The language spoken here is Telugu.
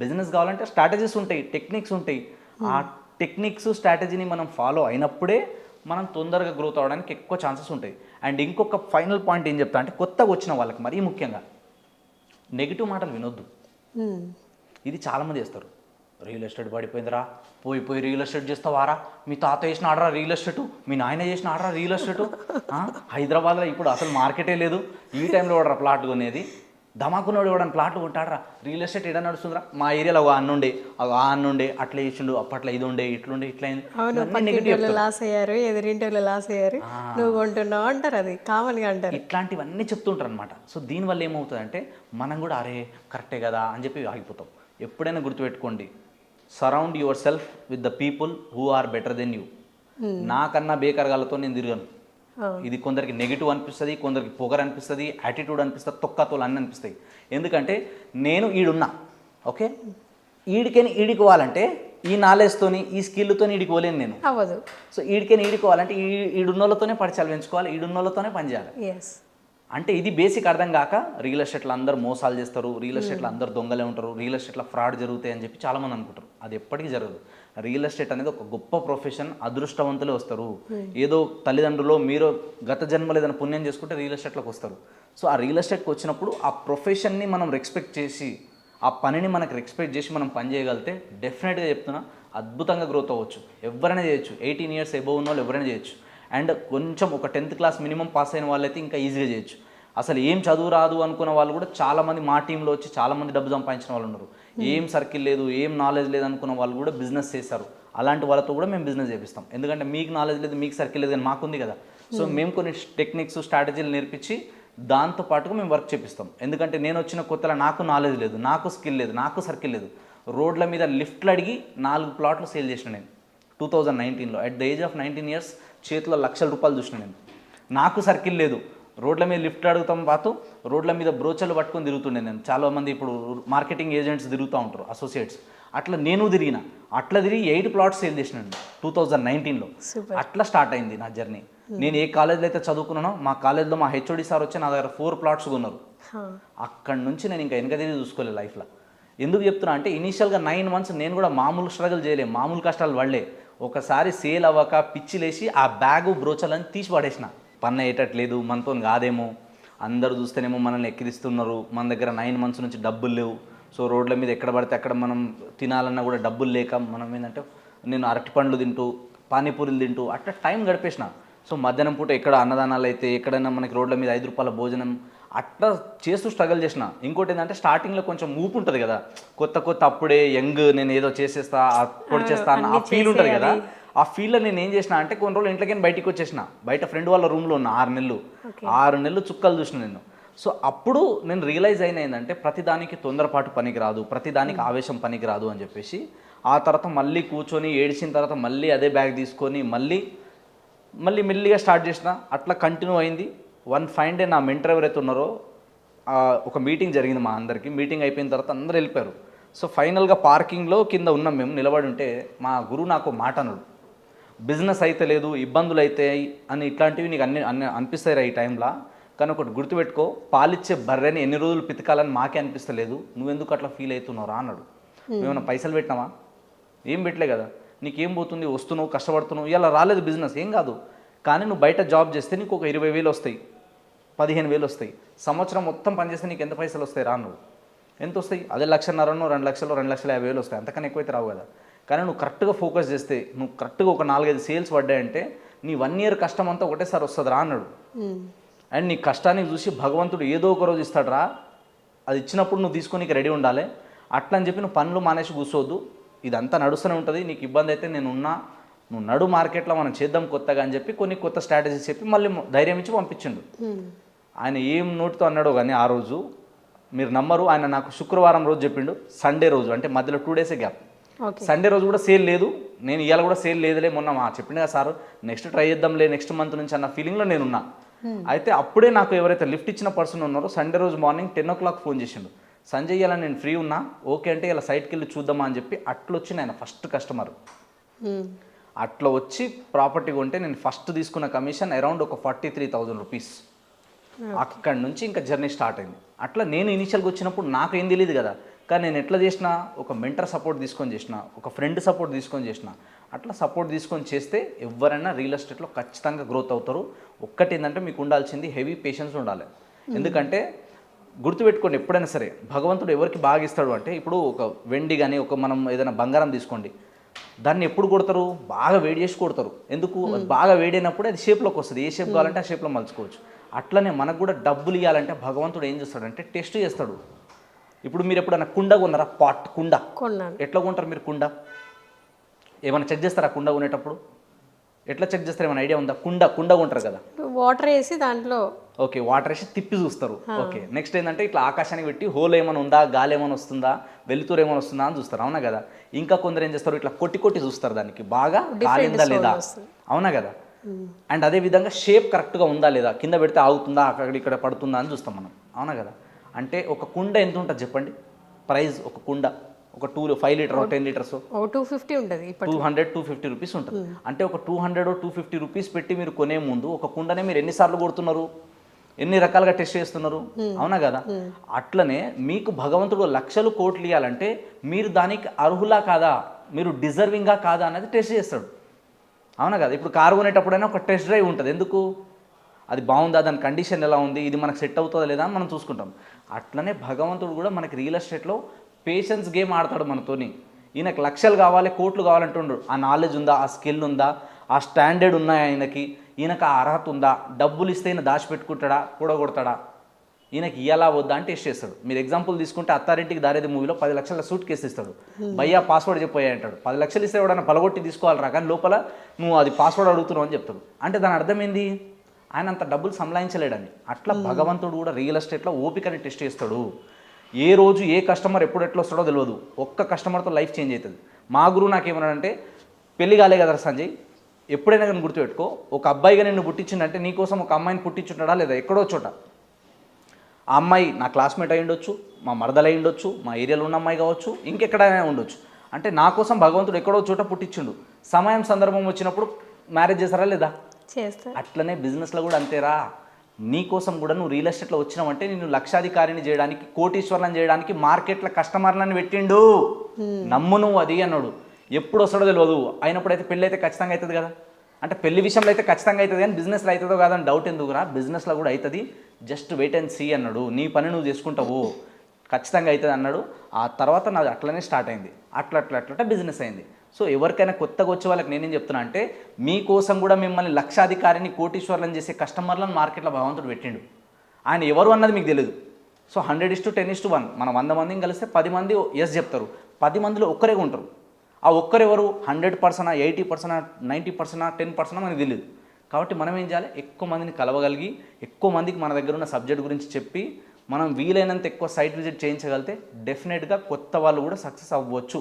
బిజినెస్ కావాలంటే స్ట్రాటజీస్ ఉంటాయి టెక్నిక్స్ ఉంటాయి. ఆ టెక్నిక్స్ స్ట్రాటజీని మనం ఫాలో అయినప్పుడే మనం తొందరగా గ్రోత్ అవడానికి ఎక్కువ ఛాన్సెస్ ఉంటాయి. అండ్ ఇంకొక ఫైనల్ పాయింట్ ఏం చెప్తా అంటే కొత్తగా వచ్చిన వాళ్ళకి మరీ ముఖ్యంగా నెగిటివ్ మాటలు వినొద్దు. ఇది చాలామంది చేస్తారు. రియల్ ఎస్టేట్ పడిపోయిందిరా పోయి పోయి రియల్ ఎస్టేట్ చేస్తావారా? మీ తాత చేసిన ఆడరా రియల్ ఎస్టేట్? మీ నాయన చేసిన ఆడరా రియల్ ఎస్టేట్? హైదరాబాద్లో ఇప్పుడు అసలు మార్కెటే లేదు. ఈ టైంలో కూడా ప్లాట్ కొనేది. ధమాకున్నోడు కూడా ప్లాట్లు కొంటాడరా రియల్ ఎస్టేట్ ఎడ నడుస్తుందిరా? మా ఏరియాలో ఒక అన్న ఉండే. ఒక ఆ అన్న ఉండే అట్లా చేసిండు అప్పట్లో ఇది ఉండే ఇట్లుండే ఇట్లా లాస్ అయ్యారు ఎదురింటి లాస్ అయ్యారు. నువ్వు కొంటున్నావు అంటారు అది కామన్గా అంటారు. ఇట్లాంటివన్నీ చెప్తుంటారు అనమాట సో దీనివల్ల ఏమవుతుందంటే మనం కూడా అరే కరెక్టే కదా అని చెప్పి ఆగిపోతాం. ఎప్పుడైనా గుర్తుపెట్టుకోండి surround yourself with the people who are better than you నాకన్నా బేకరగాలతో నేను తిరగను. ఇది కొందరికి నెగిటివ్ అనిపిస్తుంది కొందరికి పొగరు అనిపిస్తుంది యాటిట్యూడ్ అనిపిస్తుంది తొక్కతోలు అన్నీ అనిపిస్తాయి. ఎందుకంటే నేను ఈడున్నా ఓకే? ఈడికని ఈడికి పోవాలంటే ఈ నాలెడ్జ్తోని ఈ స్కిల్తోని ఈడికి పోలేను నేను. అవ్వదు. సో ఈడికని ఈడుకోవాలంటే ఈ ఈడున్నోళ్ళతోనే పరిచయాలు పెంచుకోవాలి ఈడున్నోళ్ళతోనే పనిచేయాలి అంటే ఇది బేసిక్ అర్థం కాక రియల్ ఎస్టేట్లో అందరు మోసాలు చేస్తారు రియల్ ఎస్టేట్లో అందరు దొంగలే ఉంటారు రియల్ ఎస్టేట్లో ఫ్రాడ్ జరుగుతాయి అని చెప్పి చాలామంది అనుకుంటారు. అది ఎప్పటికీ జరగదు. రియల్ ఎస్టేట్ అనేది ఒక గొప్ప ప్రొఫెషన్ అదృష్టవంతులే వస్తారు. ఏదో తల్లిదండ్రులు మీరు గత జన్మలో ఏదైనా పుణ్యం చేసుకుంటే రియల్ ఎస్టేట్లోకి వస్తారు. సో ఆ రియల్ ఎస్టేట్కి వచ్చినప్పుడు ఆ ప్రొఫెషన్ని మనం రెస్పెక్ట్ చేసి ఆ పనిని మనకు రెస్పెక్ట్ చేసి మనం పని చేయగలిగితే డెఫినెట్గా చెప్తున్నా అద్భుతంగా గ్రోత్ అవ్వచ్చు. ఎవరైనా చేయొచ్చు. ఎయిటీన్ ఇయర్స్ ఎబోవ్ ఉన్న వాళ్ళు ఎవరైనా చేయొచ్చు. అండ్ కొంచెం ఒక టెన్త్ క్లాస్ మినిమం పాస్ అయిన వాళ్ళైతే ఇంకా ఈజీగా చేయొచ్చు. అసలు ఏం చదువు రాదు అనుకున్న వాళ్ళు కూడా చాలామంది మా టీంలో వచ్చి చాలామంది డబ్బు సంపాదించిన వాళ్ళు ఉన్నారు. ఏం సర్కిల్ లేదు ఏం నాలెడ్జ్ లేదు అనుకున్న వాళ్ళు కూడా బిజినెస్ చేస్తారు అలాంటి వాళ్ళతో కూడా మేము బిజినెస్ చేపిస్తాం. ఎందుకంటే మీకు నాలెడ్జ్ లేదు మీకు సర్కిల్ లేదు కానీ మాకుంది కదా. సో మేము కొన్ని టెక్నిక్స్ స్ట్రాటజీలు నేర్పించి దాంతో పాటుగా మేము వర్క్ చేపిస్తాం. ఎందుకంటే నేను వచ్చిన కొత్తలో నాకు నాలెడ్జ్ లేదు నాకు స్కిల్ లేదు నాకు సర్కిల్ లేదు. రోడ్ల మీద లిఫ్ట్లు అడిగి నాలుగు ప్లాట్లు సేల్ చేసిన నేను. టూ థౌజండ్ నైన్టీన్లో. At the age of nineteen years చేతిలో లక్షల రూపాయలు చూసిన నేను. నాకు సర్కిల్ లేదు. రోడ్ల మీద లిఫ్ట్ అడుగుతాం పాటు రోడ్ల మీద బ్రోచర్లు పట్టుకొని తిరుగుతుండే నేను. చాలా మంది ఇప్పుడు మార్కెటింగ్ ఏజెంట్స్ తిరుగుతూ ఉంటారు అసోసియేట్స్ అట్లా నేను తిరిగిన అట్లా తిరిగి ఎయిట్ ప్లాట్స్ సేల్ చేసినాను టూ థౌజండ్ నైన్టీన్లో. అట్లా స్టార్ట్ అయింది నా జర్నీ నేను ఏ కాలేజ్లో అయితే చదువుకున్నానో మా కాలేజ్లో మా హెచ్ఓడి సార్ వచ్చి నా దగ్గర ఫోర్ ప్లాట్స్ కొన్నారు. అక్కడి నుంచి నేను ఇంకా వెనక తిరిగి చూసుకోలేదు లైఫ్లో ఎందుకు చెప్తున్నా అంటే ఇనీషియల్గా నైన్ మంత్స్ నేను కూడా మామూలు స్ట్రగుల్ చేయలే. మామూలు కష్టాలు పడలే. ఒకసారి సేల్ అవ్వక పిచ్చి లేచి ఆ బ్యాగు బ్రోచలని తీసి పడేసిన. పన్ను వేయటట్లేదు మనతో కాదేమో. అందరూ చూస్తేనేమో మనల్ని ఎక్కిరిస్తున్నారు. మన దగ్గర నైన్ మంత్స్ నుంచి డబ్బులు లేవు. సో రోడ్ల మీద ఎక్కడ పడితే అక్కడ మనం తినాలన్నా కూడా డబ్బులు లేక మనం ఏంటంటే నేను అరటి పండ్లు తింటూ పానీపూరీలు తింటూ అట్లా టైం గడిపేసిన. సో మధ్యాహ్నం పూట ఎక్కడ అన్నదానాలు అయితే ఎక్కడైనా మనకి రోడ్ల మీద ఐదు రూపాయల భోజనం అట్లా చేస్తూ స్ట్రగల్ చేసిన. ఇంకోటి ఏంటంటే స్టార్టింగ్లో కొంచెం ఊపు ఉంటుంది కదా. కొత్త కొత్త అప్పుడే యంగ్ నేను ఏదో చేసేస్తా అప్పుడు చేస్తా అన్న ఆ ఫీల్ ఉంటుంది కదా. ఆ ఫీల్లో నేను ఏం చేసిన అంటే కొన్ని రోజులు ఇంట్లోకి బయటికి వచ్చేసిన. బయట ఫ్రెండ్ వాళ్ళ రూమ్లో ఉన్న ఆరు నెలలు. ఆరు నెలలు చుక్కలు చూసిన నేను. సో అప్పుడు నేను రియలైజ్ అయిన ఏంటంటే ప్రతిదానికి తొందరపాటు పనికి రాదు ప్రతిదానికి ఆవేశం పనికి రాదు అని చెప్పేసి ఆ తర్వాత మళ్ళీ కూర్చొని ఏడిచిన తర్వాత మళ్ళీ అదే బ్యాగ్ తీసుకొని మళ్ళీ మళ్ళీ మెల్లిగా స్టార్ట్ చేసిన. అట్లా కంటిన్యూ అయింది. వన్ ఫైన్ డే నా మెంటర్ ఎవరైతే ఉన్నారో ఒక మీటింగ్ జరిగింది మా అందరికి. మీటింగ్ అయిపోయిన తర్వాత అందరూ వెళ్ళిపోయారు. సో ఫైనల్గా పార్కింగ్లో కింద ఉన్నాం మేము నిలబడి ఉంటే మా గురువు నాకు మాట అన్నాడు. బిజినెస్ అయితే లేదు ఇబ్బందులు అయితే అని ఇట్లాంటివి నీకు అన్ని అన్ని అనిపిస్తాయి ఈ టైంలో. కానీ ఒకటి గుర్తుపెట్టుకో పాలిచ్చే బర్రెని ఎన్ని రోజులు పితకాలని మాకే అనిపిస్తలేదు. నువ్వెందుకు అట్లా ఫీల్ అవుతున్నావు రా అన్నాడు ఏమైనా పైసలు పెట్టినావా? ఏం పెట్టలే కదా. నీకేం పోతుంది? వస్తున్నావు కష్టపడుతున్నావు. ఇలా రాలేదు బిజినెస్ ఏం కాదు. కానీ నువ్వు బయట జాబ్ చేస్తే నీకు ఒక ఇరవై వేలు వస్తాయి. పదిహేను వేలు వస్తాయి. సంవత్సరం మొత్తం పనిచేస్తే నీకు ఎంత పైసలు వస్తాయి? రా నువ్వు. ఎంత వస్తాయి? అదే లక్షన్నరనో రెండు లక్షలు రెండు లక్షల యాభై వేలు వస్తాయి. అంతకన్నా ఎక్కువైతే రావు కదా. కానీ నువ్వు కరెక్ట్గా ఫోకస్ చేస్తే నువ్వు కరెక్ట్గా ఒక నాలుగైదు సేల్స్ పడ్డాయంటే నీ వన్ ఇయర్ కష్టం అంతా ఒకటేసారి వస్తుంది. రా అన్నాడు. అండ్ నీ కష్టానికి చూసి భగవంతుడు ఏదో ఒక రోజు ఇస్తాడు రా. అది ఇచ్చినప్పుడు నువ్వు తీసుకొని రెడీ ఉండాలి. అట్లా అని చెప్పి నువ్వు పనులు మానేసి కూర్చోవద్దు. ఇదంతా నడుస్తూనే ఉంటుంది. నీకు ఇబ్బంది అయితే నేను ఉన్నా నువ్వు నడు మార్కెట్లో మనం చేద్దాం కొత్తగా అని చెప్పి కొన్ని కొత్త స్ట్రాటజీస్ చెప్పి మళ్ళీ ధైర్యం ఇచ్చి పంపించిండు. ఆయన ఏం నోటితో అన్నాడో కానీ ఆ రోజు మీరు నమ్మరు. ఆయన నాకు శుక్రవారం రోజు చెప్పిండు సండే రోజు అంటే మధ్యలో టూ డేసే గ్యాప్ సండే రోజు కూడా సేల్ లేదు. నేను ఇవాళ కూడా సేల్ లేదులే మొన్న మా చెప్పిండు కదా సార్ నెక్స్ట్ ట్రై చేద్దాంలే నెక్స్ట్ మంత్ నుంచి అన్న ఫీలింగ్లో నేనున్నా. అయితే అప్పుడే నాకు ఎవరైతే లిఫ్ట్ ఇచ్చిన పర్సన్ ఉన్నారో సండే రోజు morning ten o'clock phone చేసిండు. సంజయ్ ఇలా నేను ఫ్రీ ఉన్నా ఓకే అంటే ఇలా సైట్కి వెళ్ళి చూద్దామా అని చెప్పి అట్లా వచ్చిన ఆయన ఫస్ట్ కస్టమర్ అట్లా వచ్చి ప్రాపర్టీ కొంటే నేను ఫస్ట్ తీసుకున్న కమిషన్ అరౌండ్ ఒక ఫార్టీ త్రీ థౌజండ్ రూపీస్ అక్కడి నుంచి ఇంకా జర్నీ స్టార్ట్ అయింది. అట్లా నేను ఇనిషియల్గా వచ్చినప్పుడు నాకు ఏం తెలియదు కదా. కానీ నేను ఎట్లా చేసిన ఒక మెంటర్ సపోర్ట్ తీసుకొని చేసిన ఒక ఫ్రెండ్ సపోర్ట్ తీసుకొని చేసిన అట్లా సపోర్ట్ తీసుకొని చేస్తే ఎవరైనా రియల్ ఎస్టేట్లో ఖచ్చితంగా గ్రోత్ అవుతారు. ఒక్కటి ఏంటంటే మీకు ఉండాల్సింది హెవీ పేషెన్స్ ఉండాలి. ఎందుకంటే గుర్తుపెట్టుకోండి ఎప్పుడైనా సరే భగవంతుడు ఎవరికి బాగా ఇస్తాడు అంటే ఇప్పుడు ఒక వెండి కానీ ఒక మనం ఏదైనా బంగారం తీసుకోండి దాన్ని ఎప్పుడు కొడతారు? బాగా వేడి చేసి కొడతారు. ఎందుకు? అది బాగా వేడైనప్పుడు అది షేప్లోకి వస్తుంది. ఏ షేప్ కావాలంటే ఆ షేప్లో మలుచుకోవచ్చు. అట్లనే మనకు కూడా డబ్బులు ఇవ్వాలంటే భగవంతుడు ఏం చేస్తాడంటే టెస్ట్ చేస్తాడు. ఇప్పుడు మీరు ఎప్పుడైనా కుండ కొన్నారా? పాట్ కుండ. ఎట్లా కొంటారు మీరు కుండ? ఏమైనా చెక్ చేస్తారా కుండ కొనేటప్పుడు? ఎట్లా చెక్ చేస్తారు? ఏమైనా ఐడియా ఉందా? కుండ కుండ కొంటారు కదా. వాటర్ వేసి దాంట్లో ఓకే వాటర్ వేసి తిప్పి చూస్తారు. ఓకే నెక్స్ట్ ఏంటంటే ఇట్లా ఆకాశానికి పెట్టి హోల్ ఏమైనా ఉందా? గాలి ఏమైనా వస్తుందా? వెలుతురు ఏమైనా వస్తుందా? అని చూస్తారు. అవునా కదా? ఇంకా కొందరు ఏం చేస్తారు? ఇట్లా కొట్టి కొట్టి చూస్తారు దానికి. బాగా కాలిందా లేదా? అవునా కదా? అండ్ అదే విధంగా షేప్ కరెక్ట్గా ఉందా లేదా? కింద పెడితే ఆగుతుందా? అక్కడ ఇక్కడ పడుతుందా? అని చూస్తాం మనం. అవునా కదా? అంటే ఒక కుండ ఎంత ఉంటుంది చెప్పండి? ప్రైస్ ఒక కుండ. ఒక two five litre ten litres? Two fifty ఉంటుంది two hundred two fifty rupees ఉంటుంది. అంటే ఒక two hundred two fifty rupees పెట్టి మీరు కొనే ముందు ఒక కుండనే మీరు ఎన్నిసార్లు కొడుతున్నారు? ఎన్ని రకాలుగా టెస్ట్ చేస్తున్నారు? అవునా కదా? అట్లనే మీకు భగవంతుడు లక్షలు కోట్లు ఇవ్వాలంటే మీరు దానికి అర్హులా కాదా? మీరు డిజర్వింగా కాదా? అనేది టెస్ట్ చేస్తాడు. అవునా కదా? ఇప్పుడు కారు కొనేటప్పుడైనా ఒక టెస్ట్ డ్రైవ్ ఉంటుంది. ఎందుకు? అది బాగుందా? దాని కండిషన్ ఎలా ఉంది? ఇది మనకు సెట్ అవుతుందా లేదా అని మనం చూసుకుంటాం. అట్లనే భగవంతుడు కూడా మనకి రియల్ ఎస్టేట్లో పేషెన్స్ గేమ్ ఆడతాడు మనతోని. ఈయనకు లక్షలు కావాలి కోట్లు కావాలంటుండ్రు ఆ నాలెడ్జ్ ఉందా? ఆ స్కిల్ ఉందా? ఆ స్టాండర్డ్ ఉన్నాయా ఆయనకి ఈయనకు ఆ అర్హత ఉందా? డబ్బులు ఇస్తే ఈయన దాచిపెట్టుకుంటాడా? కూడగొడతాడా? ఈయనకి ఇయ్యాలా వద్దా అని టెస్ట్ చేస్తాడు. మీరు ఎగ్జాంపుల్ తీసుకుంటే అత్తారింటికి దారేది మూవీలో పది లక్షల సూట్ కేసు ఇస్తాడు. భయ్యా పాస్వర్డ్ చెప్పోయా అంటాడు. పది లక్షలు ఇస్తే ఎవడన్నా పలగొట్టి తీసుకోవాలరా? కానీ లోపల నువ్వు అది పాస్వర్డ్ అడుగుతున్నావు అని చెప్తాడు. అంటే దాని అర్థం ఏంది? ఆయన అంత డబ్బులు సంలాయించలేడని. అట్లా భగవంతుడు కూడా రియల్ ఎస్టేట్లో ఓపికని టెస్ట్ చేస్తాడు. ఏ రోజు ఏ కస్టమర్ ఎప్పుడు ఎట్లా వస్తాడో తెలియదు. ఒక్క కస్టమర్తో లైఫ్ చేంజ్ అవుతుంది. మా గురువు నాకేమన్నాడంటే పెళ్ళి కాలే కదా సంజయ్ ఎప్పుడైనా కానీ గుర్తుపెట్టుకో. ఒక అబ్బాయిగా నిన్ను పుట్టించిందంటే నీకోసం ఒక అమ్మాయిని పుట్టించుంటాడా లేదా? ఎక్కడో చోట. ఆ అమ్మాయి నా క్లాస్మేట్ అయి ఉండొచ్చు మా మరదలు అయి ఉండొచ్చు మా ఏరియాలో ఉన్న అమ్మాయి కావచ్చు ఇంకెక్కడైనా ఉండొచ్చు. అంటే నా కోసం భగవంతుడు ఎక్కడో చోట పుట్టించిండు. సమయం సందర్భం వచ్చినప్పుడు మ్యారేజ్ చేస్తారా లేదా? చేస్తా అట్లనే బిజినెస్లో కూడా అంతేరా. నీ కోసం కూడా నువ్వు రియల్ ఎస్టేట్లో వచ్చినావంటే నేను లక్షాధికారిని చేయడానికి కోటీశ్వరులను చేయడానికి మార్కెట్లో కస్టమర్లను పెట్టిండు. నమ్ము నువ్వు అది అన్నాడు. ఎప్పుడు వస్తాడో తెలియదు అయినప్పుడైతే పెళ్ళి అయితే ఖచ్చితంగా అవుతుంది కదా. అంటే పెళ్ళి విషయంలో అయితే ఖచ్చితంగా అవుతుంది కానీ బిజినెస్లో అవుతుందో కాదని డౌట్ ఎందుకురా? బిజినెస్లో కూడా అవుతుంది. జస్ట్ వెయిట్ అండ్ సీ అన్నాడు. నీ పని నువ్వు చేసుకుంటావు. ఖచ్చితంగా అవుతుంది అన్నాడు. ఆ తర్వాత నాది అట్లనే స్టార్ట్ అయింది. అట్లా అట్లా అట్లా బిజినెస్ అయింది. సో ఎవరికైనా కొత్తగా వచ్చే వాళ్ళకి నేనేం చెప్తున్నా అంటే మీకోసం కూడా మిమ్మల్ని లక్షాధికారిని కోటీశ్వర్లను చేసే కస్టమర్లను మార్కెట్లో భగవంతుడు పెట్టిండు. ఆయన ఎవరు అన్నది మీకు తెలియదు so hundred is to ten is to one మనం వంద మందిని కలిస్తే పది మంది ఎస్ చెప్తారు. పది మందిలో ఒక్కరే ఉంటారు. ఆ ఒక్కరెవరు hundred percent eighty percent ninety percent ten percent మనకు తెలియదు కాబట్టి మనం ఏం చేయాలి? ఎక్కువ మందిని కలవగలిగి ఎక్కువ మందికి మన దగ్గర ఉన్న సబ్జెక్ట్ గురించి చెప్పి మనం వీలైనంత ఎక్కువ సైట్ విజిట్ చేయించగలిగితే డెఫినెట్గా కొత్త వాళ్ళు కూడా సక్సెస్ అవ్వచ్చు.